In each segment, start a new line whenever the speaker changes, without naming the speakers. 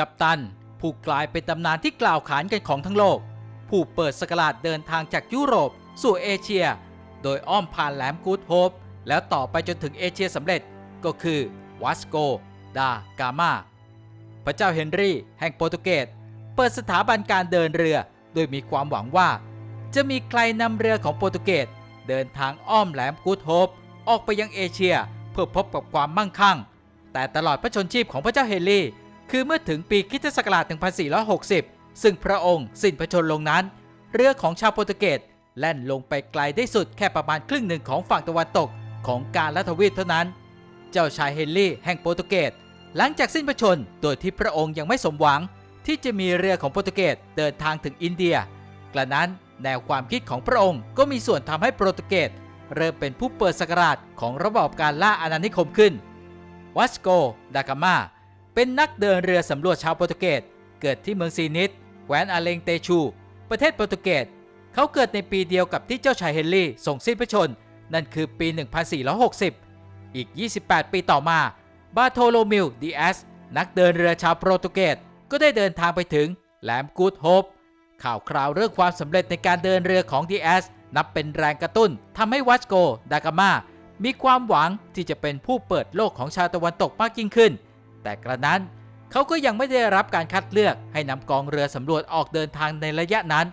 กัปตัน ผู้กลายเป็นตำนานที่กล่าวขานกันของทั้งโลก ผู้เปิดสกราดเดินทางจากยุโรป สู่เอเชีย โดยอ้อมผ่านแหลมกูดโฮปแล้วต่อไปจนถึงเอเชียสำเร็จก็คือวัสโก ดากามาพระเจ้าเฮนรี่แห่งโปรตุเกสเปิดสถาบันการเดินเรือ โดยมีความหวังว่า จะมีใครนำเรือของโปรตุเกสเดินทางอ้อมแหลมกูดโฮปออกไปยังเอเชีย เพื่อพบกับความมั่งคั่ง แต่ตลอดพระชนชีพของพระเจ้าเฮนรี่ คือเมื่อถึงปีคิศักราช 1460 ซึ่งพระองค์สิ้นพระชนลงนั้น เรือของชาวโปรตุเกสแล่นลงไปไกลได้สุดแค่ประมาณครึ่งหนึ่งของฝั่งตะวันตกของกาลทวีปเท่านั้น เจ้าชายเฮนรี่แห่งโปรตุเกสหลังจากสิ้นพระชนโดยที่พระองค์ยังไม่สมหวัง ที่จะมีเรือของโปรตุเกสเดินทางถึงอินเดีย กระนั้นแนวความคิดของพระองค์ก็มีส่วนทำให้โปรตุเกสเริ่มเป็นผู้เปิดสกราชของระบอบการล่าอาณานิคมขึ้น วัสโก ดากามา เป็นนักเดินเรือสำรวจชาวโปรตุเกส เกิดที่เมืองซีนิตแคว้นอาเลงเตชู ประเทศโปรตุเกส เขาเกิดในปีเดียวกับที่เจ้าชายเฮนรี่ส่งสิ้นพระชน นั่นคือปี 1460 อีก 28 ปีต่อมา บาโทโลมิลดีแอส นักเดินเรือชาวโปรตุเกส ก็ได้เดินทางไปถึงแหลมกูดโฮป ข่าวคราวเรื่องความสำเร็จในการเดินเรือของดีแอสนับเป็นแรงกระตุ้นทำให้วัสโก ดากามามีความหวังที่จะเป็นผู้เปิดโลกของชาวตะวันตกมากยิ่งขึ้น แต่กระนั้นเขาก็ยังไม่ได้รับการคัดเลือกให้นำกองเรือสำรวจออกเดินทางในระยะนั้น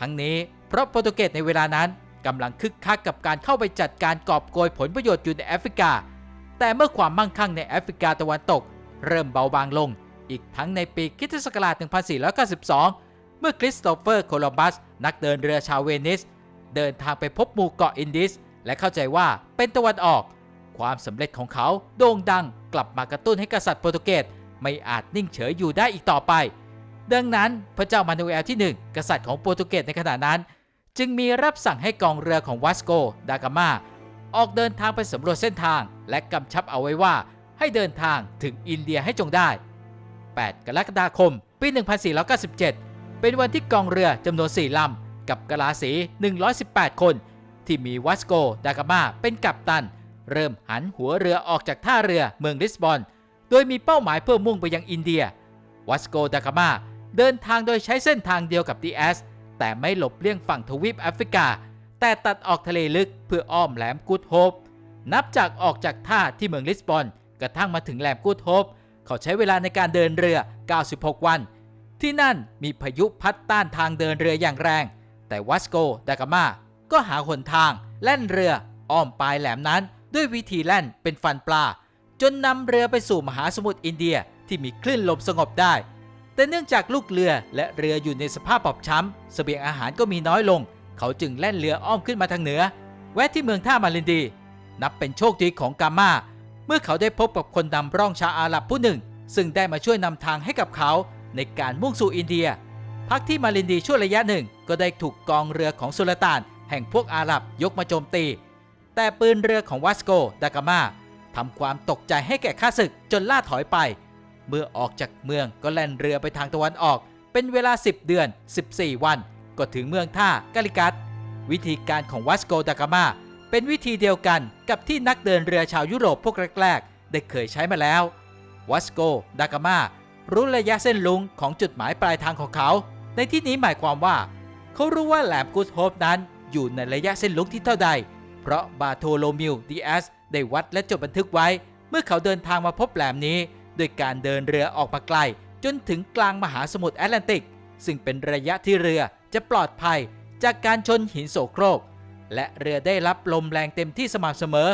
ทั้งนี้เพราะโปรตุเกสในเวลานั้นกำลังคึกคักกับการเข้าไปจัดการกอบโกยผลประโยชน์อยู่ในแอฟริกา แต่เมื่อความมั่งคั่งในแอฟริกาตะวันตก เริ่มเบาบางลง อีกทั้งในปีคิศักราช 1492 เมื่อคริสโตเฟอร์โคลัมบัส นักเดินเรือชาวเวนิส เดินทางไปพบหมู่เกาะอินดิส และเข้าใจว่าเป็นตะวันออก ความสำเร็จของเขาโด่งดังกลับมากระตุ้นให้กษัตริย์โปรตุเกสไม่อาจนิ่งเฉยอยู่ได้อีกต่อไป ดังนั้นพระเจ้ามานูเอลที่ 1 กษัตริย์ของโปรตุเกสในขณะนั้น จึงมีรับสั่งให้กองเรือของวัสโกดากามาออกเดินทางไปสำรวจเส้นทาง และกำชับเอาไว้ว่าให้เดินทางถึงอินเดียให้จงได้ 8 กรกฎาคม ปี 1497 เป็นวันที่กองเรือจำนวน 4 ลำ กับกะลาสี 118 คน ที่มีวัสโก ดากามาเป็นกัปตัน เริ่มหันหัวเรือออกจากท่าเรือเมืองลิสบอน โดยมีเป้าหมายเพื่อมุ่งไปยังอินเดีย วัสโกดากามาเดินทางโดยใช้เส้นทางเดียวกับดีแอสแต่ไม่หลบเลี่ยงฝั่งทวีปแอฟริกา แต่ตัดออกทะเลลึกเพื่ออ้อมแหลมกูดโฮปนับจากออกจากท่าที่เมืองลิสบอน กระทั่งมาถึงแหลมกูดโฮปเขาใช้เวลาในการเดินเรือ 96 วัน ที่นั่นมีพายุพัดต้านทางเดินเรืออย่างแรง แต่วัสโกดากามาก็หาหนทางแล่นเรืออ้อมปลายแหลมนั้น ด้วยวิธีแล่นเป็นฟันปลา จนนำเรือไปสู่มหาสมุทรอินเดียที่มีคลื่นลมสงบได้ แต่เนื่องจากลูกเรือและเรืออยู่ในสภาพบอบช้ำเสบียงอาหารก็มีน้อยลง เขาจึงแล่นเรืออ้อมขึ้นมาทางเหนือ แวะที่เมืองท่ามาลินดี นับเป็นโชคดีของกามาเมื่อเขาได้พบกับคนนำร่องชาวอาหรับผู้หนึ่ง ซึ่งได้มาช่วยนำทางให้กับเขาในการมุ่งสู่อินเดีย พักที่มาลินดีช่วงระยะหนึ่งก็ได้ถูกกองเรือของสุลต่าน แห่งพวกอาหรับยกมาโจมตี แต่ปืนเรือของวัสโกดากามาทำความตกใจให้แก่ข้าศึกจนล่าถอยไป เมื่อออกจากเมืองก็แล่นเรือไปทางตะวันออก เป็นเวลา 10 เดือน 14 วัน ก็ถึงเมืองท่ากาลิกัสวิธีการของวัสโกดากามาเป็นวิธีเดียวกันกับที่นักเดินเรือชาวยุโรปพวกแรกๆ ได้เคยใช้มาแล้ววัสโกดากามารู้ระยะเส้นลุงของจุดหมายปลายทางของเขา ในที่นี้หมายความว่า เขารู้ว่าแหลมกูดโฮปนั้นอยู่ในระยะเส้นลุงที่เท่าใด เพราะบาโทโลมิวดีแอสได้วัดและจดบันทึกไว้ เมื่อเขาเดินทางมาพบแหลมนี้ด้วยการเดินเรือออกมาไกล จนถึงกลางมหาสมุทรแอตแลนติก ซึ่งเป็นระยะที่เรือจะปลอดภัยจากการชนหินโสโครก และเรือได้รับลมแรงเต็มที่สม่ำเสมอ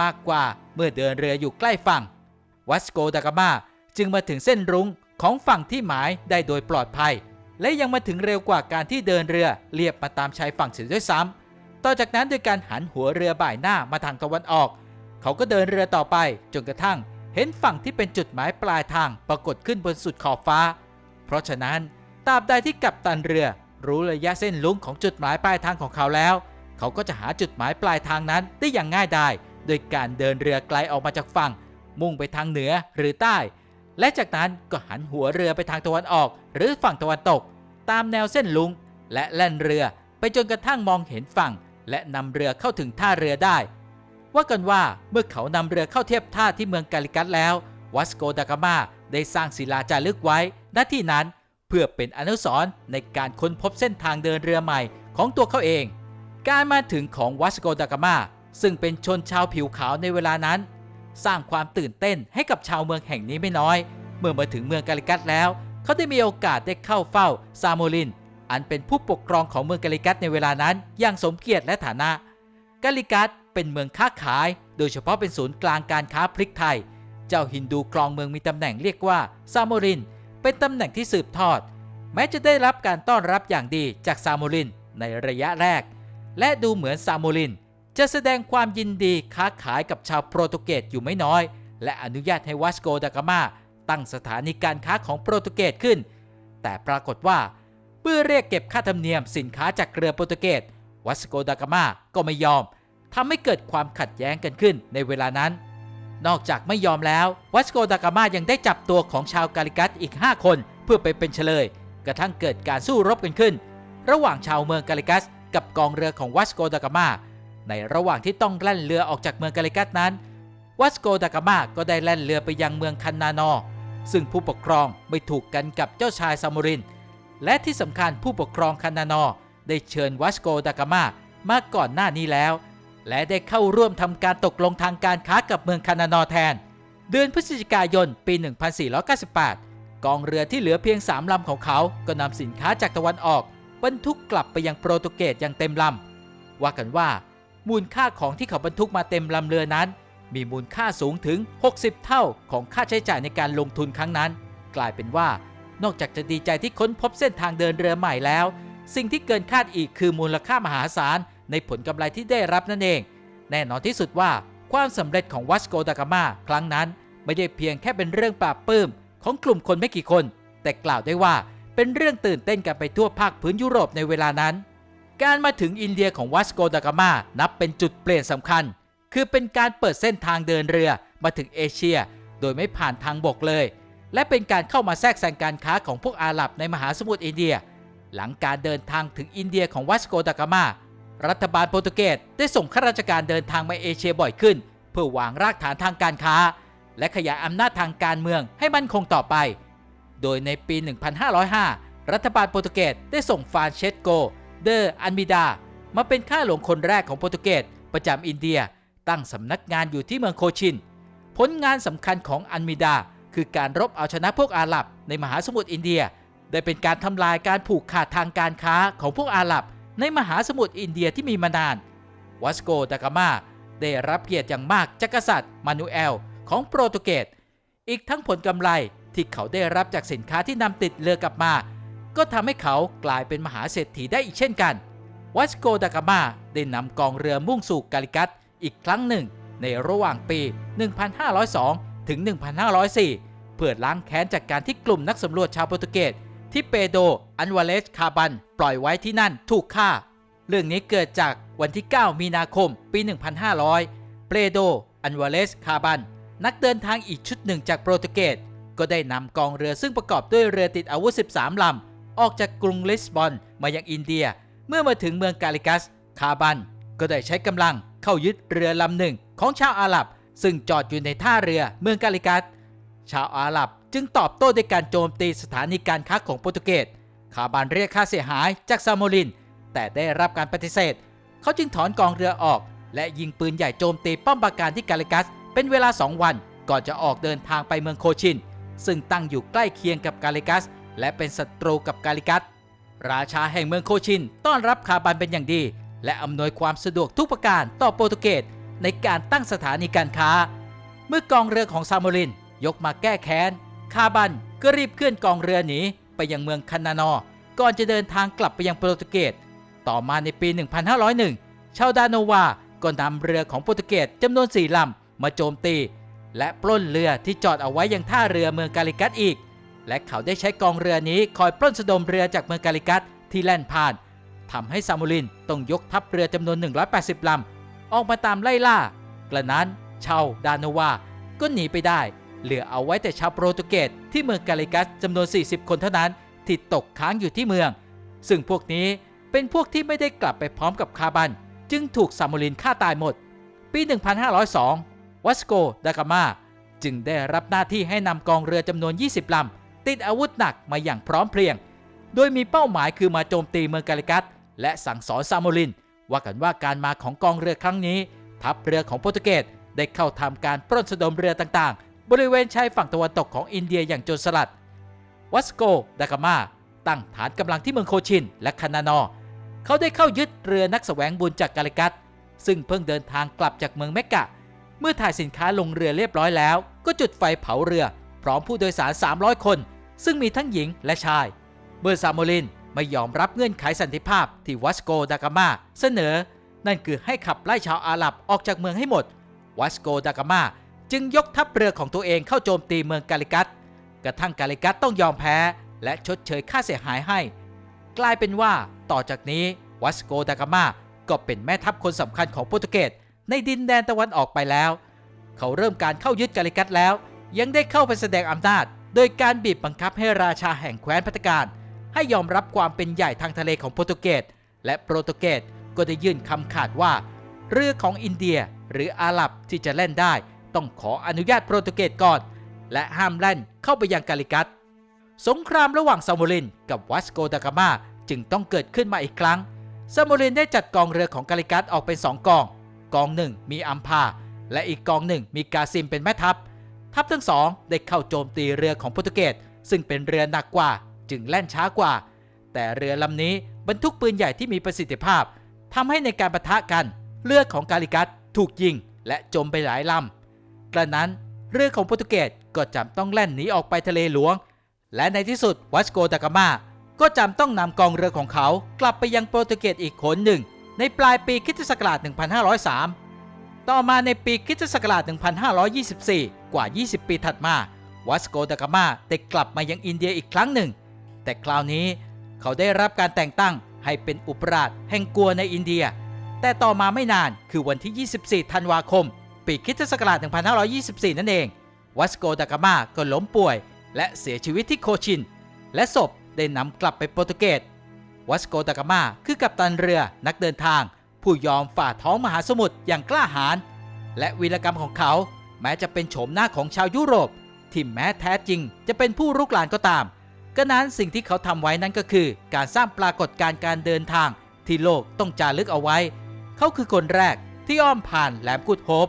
มากกว่าเมื่อเดินเรืออยู่ใกล้ฝั่ง วัสโกดากามาจึงมาถึงเส้นรุ้งของฝั่งที่หมายได้โดยปลอดภัย และยังมาถึงเร็วกว่าการที่เดินเรือเรียบมาตามชายฝั่งเสียด้วยซ้ำ ต่อจากนั้นโดยการหันหัวเรือบ่ายหน้ามาทางตะวันออก เขาก็เดินเรือต่อไปจนกระทั่งเห็นฝั่งที่เป็นจุดหมายปลายทางปรากฏขึ้นบนสุดขอบฟ้า เพราะฉะนั้นตราบใดที่กัปตันเรือ รู้ระยะเส้นลุงของจุดหมายปลายทางของเขาแล้ว เขาก็จะหาจุดหมายปลายทางนั้นได้อย่างง่ายดายโดยการเดินเรือไกลออกมาจากฝั่ง มุ่งไปทางเหนือหรือใต้ และจากนั้นก็หันหัวเรือไปทางตะวันออก หรือฝั่งตะวันตก ตามแนวเส้นลุง และแล่นเรือไปจนกระทั่งมองเห็นฝั่ง และนำเรือเข้าถึงท่าเรือได้ ว่ากันว่าเมื่อเขานำเรือเข้าเทียบท่าที่เมืองกาลิกัสแล้ว วัสโกดากามาได้สร้างศิลาจารึกไว้หน้าที่นั้นเพื่อเป็นอนุสรณ์ในการค้นพบเส้นทางเดินเรือใหม่ของตัวเขาเอง การมาถึงของวัสโกดากามาซึ่งเป็นชนชาวผิวขาวในเวลานั้น สร้างความตื่นเต้นให้กับชาวเมืองแห่งนี้ไม่น้อย เมื่อมาถึงเมืองกาลิกัสแล้ว เขาได้มีโอกาสได้เข้าเฝ้าซาโมลิน อันเป็นผู้ปกครองของเมืองกาลิกัสในเวลานั้นอย่างสมเกียรติและฐานะกาลิกัสเป็นเมืองค้าขาย โดยเฉพาะเป็นศูนย์กลางการค้าพริกไทย เจ้าฮินดูครองเมืองมีตำแหน่งเรียกว่าซาโมริน เป็นตำแหน่งที่สืบทอด แม้จะได้รับการต้อนรับอย่างดีจากซาโมรินในระยะแรก และดูเหมือนซาโมริน จะแสดงความยินดีค้าขายกับชาวโปรตุเกสอยู่ไม่น้อย และอนุญาตให้วัสโกดากามาตั้งสถานีการค้าของโปรตุเกสขึ้น แต่ปรากฏว่า เมื่อเรียกเก็บค่าธรรมเนียมสินค้าจากเรือโปรตุเกสวัสโกดากามาก็ไม่ยอมทำให้เกิดความขัดแย้งกันขึ้นในเวลานั้น นอกจากไม่ยอมแล้ววัสโกดากามายังได้จับตัวของชาวกาลิกัสอีก 5 คนเพื่อไปเป็นเฉลย กระทั่งเกิดการสู้รบกันขึ้น ระหว่างชาวเมืองกาลิกัส กับกองเรือของวัสโกดากามาในระหว่างที่ต้องแล่นเรือออกจากเมืองกาลิกัสนั้น วัสโกดากามาก็ได้แล่นเรือไปยังเมืองคันนานอ ซึ่งผู้ปกครองไม่ถูกกันกับเจ้าชายซามูริน และที่สำคัญผู้ปกครองคันานอได้เชิญวัสโกดากามามาก่อนหน้านี้แล้ว และได้เข้าร่วมทำการตกลงทางการค้ากับเมืองคานานอแทน เดือนพฤศจิกายนปี 1498 กองเรือที่เหลือเพียง3ลำของเขาก็นำสินค้าจากตะวันออกบรรทุกกลับไปยังโปรตุเกสอย่างเต็มลำว่ากันว่า มูลค่าของที่เขาบรรทุกมาเต็มลำเรือนั้น มีมูลค่าสูงถึง 60 เท่าของค่าใช้จ่ายในการลงทุนครั้งนั้น กลายเป็นว่า นอกจากจะดีใจที่ค้นพบเส้นทางเดินเรือใหม่แล้ว สิ่งที่เกินคาดอีกคือมูลค่ามหาศาล ในผลกำไรที่ได้รับนั่นเอง แน่นอนที่สุดว่าความสำเร็จของวัสโกดากามาครั้งนั้น ไม่ได้เพียงแค่เป็นเรื่องปราบปื้ม ของกลุ่มคนไม่กี่คน แต่กล่าวได้ว่าเป็นเรื่องตื่นเต้นกันไปทั่วภาคพื้นยุโรปในเวลานั้น การมาถึงอินเดียของวัสโกดากามานับเป็นจุดเปลี่ยนสำคัญ คือเป็นการเปิดเส้นทางเดินเรือมาถึงเอเชีย โดยไม่ผ่านทางบกเลย และเป็นการเข้ามาแทรกแซงการค้าของพวกอาหรับในมหาสมุทรอินเดีย หลังการเดินทางถึงอินเดียของวัสโกดากามา รัฐบาลโปรตุเกสได้ส่งข้าราชการเดินทางมาเอเชียบ่อยขึ้น เพื่อวางรากฐานทางการค้า และขยายอำนาจทางการเมืองให้มั่นคงต่อไป โดยในปี 1505 รัฐบาลโปรตุเกสได้ส่งฟานเชสโก เดออันมิดา มาเป็นข้าหลวงคนแรกของโปรตุเกสประจำอินเดีย ตั้งสำนักงานอยู่ที่เมืองโคชิน ผลงานสำคัญของอันมิดา คือการรบเอาชนะพวกอาหรับในมหาสมุทรอินเดีย ได้เป็นการทำลายการผูกขาดทางการค้าของพวกอาหรับ ในมหาสมุทรอินเดียที่มีมานาน วัสโกดากามาได้รับเกียรติอย่างมากจากกษัตริย์มานูเอลของโปรตุเกส อีกทั้งผลกำไรที่เขาได้รับจากสินค้าที่นำติดเรือกลับมา ก็ทำให้เขากลายเป็นมหาเศรษฐีได้อีกเช่นกัน วัสโกดากามาได้นำกองเรือมุ่งสู่กาลิกัสอีกครั้งหนึ่งในระหว่างปี 1502 ถึง 1504 เพื่อล้างแค้นจากการที่กลุ่มนักสำรวจชาวโปรตุเกสที่เปโด อันวาเลส คาบัน ปล่อยไว้ที่นั่นถูกฆ่า เรื่องนี้เกิดจากวันที่ 9 มีนาคม ปี 1500 เปโด อันวาเลส คาบัน นักเดินทางอีกชุดหนึ่งจากโปรตุเกส ก็ได้นำกองเรือซึ่งประกอบด้วยเรือติดอาวุธ 13 ลำ ออกจากกรุงลิสบอนมายังอินเดีย เมื่อมาถึงเมืองกาลิกัส คาบัน ก็ได้ใช้กำลังเข้ายึดเรือลำหนึ่งของชาวอาหรับ ซึ่งจอดอยู่ในท่าเรือเมืองกาลิกัสชาวอาหรับจึงตอบโต้ด้วยการโจมตีสถานีการค้าของโปรตุเกส คาบันเรียกค่าเสียหายจากซาโมลิน แต่ได้รับการปฏิเสธ เขาจึงถอนกองเรือออก และยิงปืนใหญ่โจมตีป้อมปราการที่กาลิกัส เป็นเวลา 2 วัน ก่อนจะออกเดินทางไปเมืองโคชิน ซึ่งตั้งอยู่ใกล้เคียงกับกาลิกัส และเป็นศัตรูกับกาลิกัส ราชาแห่งเมืองโคชิน ต้อนรับคาบันเป็นอย่างดี และอำนวยความสะดวกทุกประการต่อโปรตุเกส ในการตั้งสถานีการค้า เมื่อกองเรือของซาโมรินยกมาแก้แค้น คาบันก็รีบเคลื่อนกองเรือหนีไปยังเมืองคานานอ ก่อนจะเดินทางกลับไปยังโปรตุเกส ต่อมาในปี 1501 ชาวดาโนวา ก็นำเรือของโปรตุเกสจำนวนสี่ลำมาโจมตี และปล้นเรือที่จอดเอาไว้ยังท่าเรือเมืองกาลิกัสอีก และเขาได้ใช้กองเรือนี้คอยปล้นสะดมเรือจากเมืองกาลิกัสที่แล่นผ่านทำให้ซามูลินต้องยกทัพเรือจำนวน 180ลำ ออกมาตามไล่ล่ากระนั้นชาวดาโนวาก็หนีไปได้ เหลือเอาไว้แต่ชาวโปรตุเกสที่เมืองกาลิกัสจำนวน 40 คนเท่านั้นที่ตกค้างอยู่ที่เมือง ซึ่งพวกนี้เป็นพวกที่ไม่ได้กลับไปพร้อมกับคาบัน จึงถูกซามูลินฆ่าตายหมด ปี 1502 วัสโกดากามาจึงได้รับหน้าที่ให้นำกองเรือจำนวน 20ลำติดอาวุธหนักมาอย่างพร้อมเพรียง โดยมีเป้าหมายคือมาโจมตีเมืองกาลิกัสและสั่งสอนซาโมลิน ว่ากันว่าการมาของกองเรือครั้งนี้ ทัพเรือของโปรตุเกสได้เข้าทำการปล้นสะดมเรือต่างๆ บริเวณชายฝั่งตะวันตกของอินเดียอย่างโจรสลัด วัสโกดากามาตั้งฐานกำลังที่เมืองโคชินและคานานอ เขาได้เข้ายึดเรือนักแสวงบุญจากกาลิกัสซึ่งเพิ่งเดินทางกลับจากเมืองเมกกะ เมื่อถ่ายสินค้าลงเรือเรียบร้อยแล้ว ก็จุดไฟเผาเรือ พร้อมผู้โดยสาร 300 คน ซึ่งมีทั้งหญิงและชาย เมื่อซาโมลิน ไม่ยอมรับเงื่อนไขสันติภาพที่วัสโกดากามาเสนอ นั่นคือให้ขับไล่ชาวอาหรับออกจากเมืองให้หมด วัสโกดากามาจึงยกทัพเรือของตัวเองเข้าโจมตีเมืองกาลิกัสกระทั่งกาลิกัสต้องยอมแพ้ และชดเชยค่าเสียหายให้ กลายเป็นว่าต่อจากนี้วัสโกดากามาก็เป็นแม่ทัพคนสำคัญของโปรตุเกสในดินแดนตะวันออกไปแล้ว เขาเริ่มการเข้ายึดกาลิกัสแล้ว ยังได้เข้าไปแสดงอำนาจ โดยการบีบบังคับให้ราชาแห่งแคว้นพัตการ ให้ยอมรับความเป็นใหญ่ทางทะเลของโปรตุเกสและโปรตุเกสก็ได้ยื่นคำขาดว่า เรือของอินเดียหรืออาหรับที่จะเล่นได้ ต้องขออนุญาตโปรตุเกสก่อน และห้ามแล่นเข้าไปยังกาลิกัสสงครามระหว่างซาโมลินกับวัสโกดากามาจึงต้องเกิดขึ้นมาอีกครั้งซาโมลินได้จัดกองเรือของกาลิกัสออกเป็นสองกอง กองหนึ่งมีอัมพา และอีกกองหนึ่งมีกาซิมเป็นแม่ทัพ ทัพทั้งสองได้เข้าโจมตีเรือของโปรตุเกสซึ่งเป็นเรือหนักกว่า จึงแล่นช้ากว่า แต่เรือลำนี้บรรทุกปืนใหญ่ที่มีประสิทธิภาพทำให้ในการปะทะกันเรือของกาลิกัสถูกยิงและจมไปหลายลำกระนั้นเรือของโปรตุเกสก็จำต้องแล่นหนีออกไปทะเลหลวง และในที่สุดวัสโกดากามาก็จำต้องนำกองเรือของเขากลับไปยังโปรตุเกสอีกขนหนึ่ง ในปลายปีคิศักราช 1503 ต่อมาในปีคิศักราช 1524 กว่า 20 ปีถัดมา วัสโกดากามาได้กลับมายังอินเดียอีกครั้งหนึ่ง แต่คราวนี้เขาได้รับการแต่งตั้งให้เป็นอุปราชแห่งกัวในอินเดีย แต่ต่อมาไม่นานคือวันที่ 24 ธันวาคม ปีคริสตศักราช 1524 นั่นเอง วัสโกดากามาก็ล้มป่วย และเสียชีวิตที่โคชิน และศพได้นำกลับไปโปรตุเกส วัสโกดากามาคือกัปตันเรือนักเดินทาง ผู้ยอมฝ่าท้องมหาสมุทรอย่างกล้าหาญและวีรกรรมของเขา แม้จะเป็นโฉมหน้าของชาวยุโรปที่แม้แท้จริงจะเป็นผู้รุกรานก็ตาม ก็นั้นสิ่งที่เขาทำไว้นั่นก็คือ การสร้างปรากฏการณ์การเดินทาง ที่โลกต้องจารึกเอาไว้ เขาคือคนแรกที่อ้อมผ่านแหลมกุดโฮป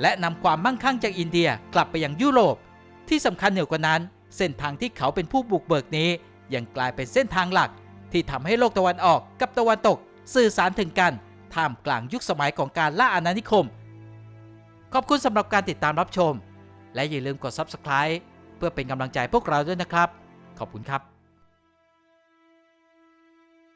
และนำความมั่งคั่งจากอินเดียกลับไปยังยุโรป ที่สำคัญเหนือกว่านั้น เส้นทางที่เขาเป็นผู้บุกเบิกนี้ ยังกลายเป็นเส้นทางหลัก ที่ทำให้โลกตะวันออกกับตะวันตก สื่อสารถึงกันท่ามกลางยุคสมัยของการล่าอาณานิคม ขอบคุณสำหรับการติดตามรับชม และอย่าลืมกด Subscribe เพื่อเป็นกำลังใจพวกเราด้วยนะครับ ขอบคุณครับ